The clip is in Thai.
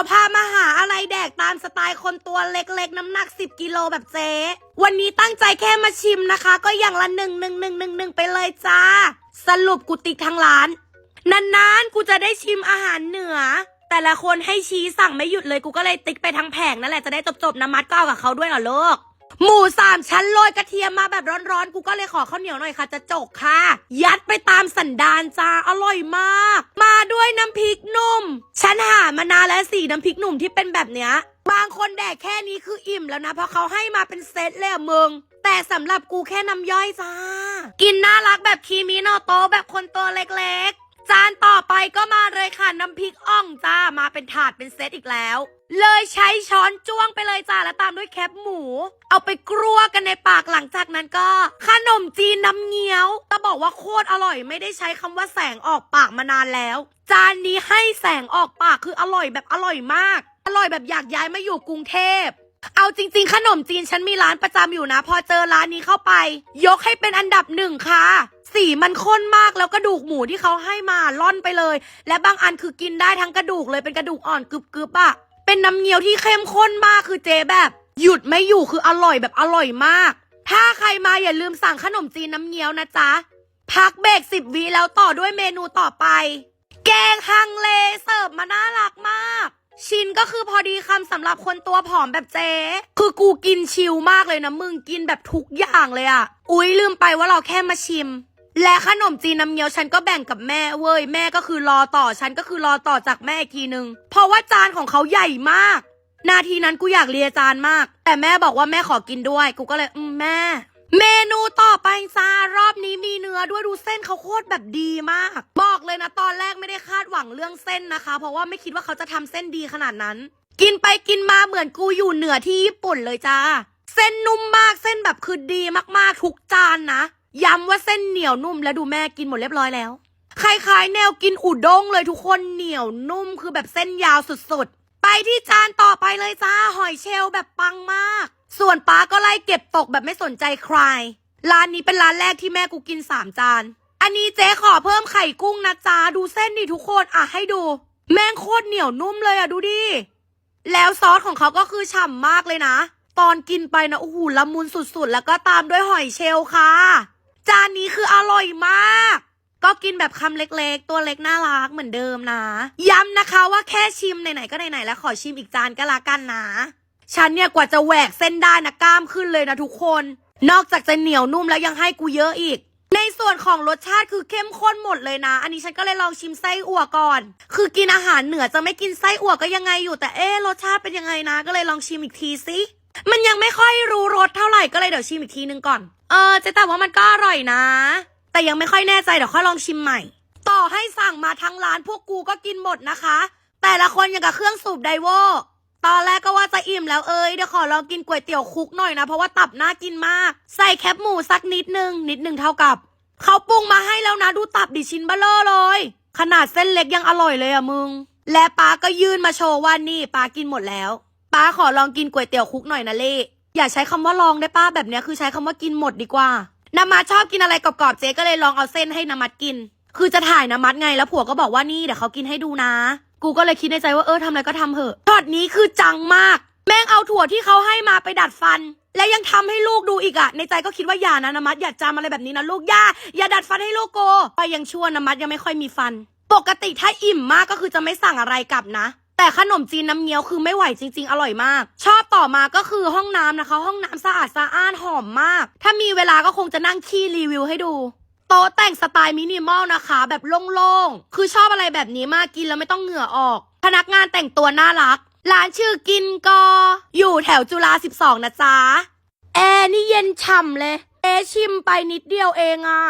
ยวพามาหาอะไรแดกตามสไตล์คนตัวเล็กๆ น้ำหนัก 10 กิโลแบบเจ๊วันนี้ตั้งใจแค่มาชิมนะคะ ก็อย่างละหนึ่งหนึ่งหนึ่งหนึ่งหนึ่งไปเลยจ้า สรุปกูติ๊กทั้งร้าน นานๆ กูจะได้ชิมอาหารเหนือ แต่ละคนให้ชี้สั่งไม่หยุดเลยกูก็เลยติ๊กไปทั้งแผงนั่นแหละจะได้จบๆน้ำมัดก็เอากับเขาด้วยเหรอลูกหมูสามชั้นโรยกระเทียมมาแบบร้อนๆ กูก็เลยขอข้าวเหนียวหน่อยค่ะ จะจกค่ะ ยัดไปตามสันดานจ้า อร่อยมาก มาด้วยน้ำพริกนุ่ม ฉันหามานานแล้วสีน้ำพริกหนุ่มที่เป็นแบบเนี้ย บางคนแดกแค่นี้คืออิ่มแล้วนะ เพราะเขาให้มาเป็นเซตเลยอะมึง แต่สำหรับกูแค่น้ำย่อยจ้า กินน่ารักแบบคีมิโนโตะแบบคนตัวเล็กๆ จานต่อไปก็มา น้ำพริกอ่องจ้ามาเป็นถาดเป็นเซตอีกแล้ว เลยใช้ช้อนจ้วงไปเลยจ้าแล้วตามด้วยแคปหมู เอาไปกลัวกันในปากหลังจากนั้นก็ ขนมจีนน้ำเงี้ยวจะบอกว่าโคตรอร่อยไม่ได้ใช้คำว่าแสงออกปากมานานแล้ว จานนี้ให้แสงออกปากคืออร่อยแบบอร่อยมาก อร่อยแบบอยากย้ายมาอยู่กรุงเทพ เอาจริง ๆ ขนมจีนฉันมีร้านประจำอยู่นะ พอเจอร้านนี้เข้าไป ยกให้เป็นอันดับหนึ่งค่ะ สีมันข้นมากแล้วกระดูกหมูที่เขาให้มาล่อนไปเลย และบางอันคือกินได้ทั้งกระดูกเลยเป็นกระดูกอ่อนกรึบๆอะเป็นน้ำเงี้ยวที่เข้มข้นมากคือเจแบบ หยุดไม่อยู่คืออร่อยแบบอร่อยมาก ถ้าใครมาอย่าลืมสั่งขนมจีนน้ำเงี้ยวนะจ๊ะพักเบรกสิบวิแล้วต่อด้วยเมนูต่อไป แกงฮังเลเสิร์ฟมาน่ารักมาก ชิ้นก็คือพอดีคำสำหรับคนตัวผอมแบบเจ๊คือกูกินชิลมากเลยนะมึงกินแบบทุกอย่างเลยอะอุ๊ยลืมไปว่าเราแค่มาชิม และขนมจีนน้ำเงี้ยวฉันก็แบ่งกับแม่เว้ยแม่ก็คือรอต่อฉันก็คือรอต่อจากแม่อีกทีนึง เพราะว่าจานของเขาใหญ่มาก นาทีนั้นกูอยากเลียจานมาก แต่แม่บอกว่าแม่ขอกินด้วย กูก็เลยอืมแม่ เมนูต่อไปจ้ารอบนี้มีเนื้อด้วยดูเส้นเขาโคตรแบบดีมาก บอกเลยนะตอนแรกไม่ได้คาดหวังเรื่องเส้นนะคะ เพราะว่าไม่คิดว่าเขาจะทำเส้นดีขนาดนั้น กินไปกินมาเหมือนกูอยู่เหนือที่ญี่ปุ่นเลยจ้า เส้นนุ่มมากเส้นแบบคือดีมากๆทุกจานนะย้ำว่าเส้นเหนียวนุ่มแล้วดูแม่กินหมดเรียบร้อยแล้วคล้ายๆแนวกินอุด้งเลยทุกคนเหนียวนุ่มคือแบบเส้นยาวสุดๆ ไปที่จานต่อไปเลยจ้าหอยเชลล์แบบปังมาก ส่วนป้าก็ไล่เก็บตกแบบไม่สนใจใคร ร้านนี้เป็นร้านแรกที่แม่กูกินสามจาน อันนี้เจ๊ขอเพิ่มไข่กุ้งนะจ๊ะดูเส้นดิทุกคนอะให้ดู แม่งโคตรเหนียวนุ่มเลยอะดูดิ แล้วซอสของเขาก็คือฉ่ำมากเลยนะ ตอนกินไปนะโอ้โหละมุนสุดๆ แล้วก็ตามด้วยหอยเชลล์ค่ะ จานนี้คืออร่อยมาก ก็กินแบบคำเล็กๆ ตัวเล็กน่ารักเหมือนเดิมนะ ย้ำนะคะว่าแค่ชิมไหนๆก็ไหนๆแล้วขอชิมอีกจานก็ล้วกันนะ ฉันเนี่ยกว่าจะแหวกเส้นได้นะกล้ามขึ้นเลยนะทุกคน นอกจากจะเหนียวนุ่มแล้วยังให้กูเยอะอีก ในส่วนของรสชาติคือเข้มข้นหมดเลยนะ อันนี้ฉันก็เลยลองชิมไส้อั่วก่อน คือกินอาหารเหนือจะไม่กินไส้อั่วก็ยังไงอยู่แต่เอ๊ะรสชาติเป็นยังไงนะ ก็เลยลองชิมอีกทีสิมันยังไม่ค่อยรู้รสเท่าไหร่ก็เลยเดี๋ยวชิมอีกทีนึงก่อน เออเจ๊แต่ว่ามันก็อร่อยนะ แต่ยังไม่ค่อยแน่ใจเดี๋ยวค่อยลองชิมใหม่ ต่อให้สั่งมาทั้งร้านพวกกูก็กินหมดนะคะ แต่ละคนอย่างกับเครื่องสูบไดโว ตอนแรกก็ว่าจะอิ่มแล้วเอ้ยเดี๋ยวขอลองกินก๋วยเตี๋ยวคุกหน่อยนะ เพราะว่าตับน่ากินมาก ใส่แคปหมูสักนิดนึง นิดนึงเท่ากับ เขาปรุงมาให้แล้วนะดูตับดิชิ้นเบลเลอเลย ขนาดเส้นเล็กยังอร่อยเลยอะมึง และป้าก็ยื่นมาโชว์ว่านี่ป้ากินหมดแล้วป้าขอลองกินก๋วยเตี๋ยวคุกหน่อยนะเล่อย่าใช้คำว่าลองได้ป้าแบบเนี้ยคือใช้คำว่ากินหมดดีกว่านามาชอบกินอะไรกรอบๆเจ๊ก็เลยลองเอาเส้นให้นามัดกิน คือจะถ่ายนามัดไงแล้วผัวก็บอกว่านี่เดี๋ยวเขากินให้ดูนะ กูก็เลยคิดในใจว่าเออทำอะไรก็ทำเถอะช็อตนี้คือจังมาก แม่งเอาถั่วที่เขาให้มาไปดัดฟัน และยังทำให้ลูกดูอีกอะในใจก็คิดว่าอย่านะนามัดอย่าจำอะไรแบบนี้นะลูกอย่าอย่าดัดฟันให้ลูกโกไปยังชั่วนามัดยังไม่ค่อยมีฟัน ปกติถ้าอิ่มมากก็คือจะไม่สั่งอะไรกลับนะแต่ขนมจีนน้ำเงี้ยวคือไม่ไหวจริง ๆ อร่อยมาก ชอบต่อมาก็คือห้องน้ำนะคะ ห้องน้ำสะอาดสะอ้านหอมมาก ถ้ามีเวลาก็คงจะนั่งขี้รีวิวให้ดู โต๊ะแต่งสไตล์มินิมอลนะคะ แบบโล่งๆ คือชอบอะไรแบบนี้มากกินแล้วไม่ต้องเหงื่อออก พนักงานแต่งตัวน่ารัก ร้านชื่อกินกอ อยู่แถวจุฬา12 นะจ๊ะ แอร์นี่เย็นฉ่ำเลย เอชิมไปนิดเดียวเองอะ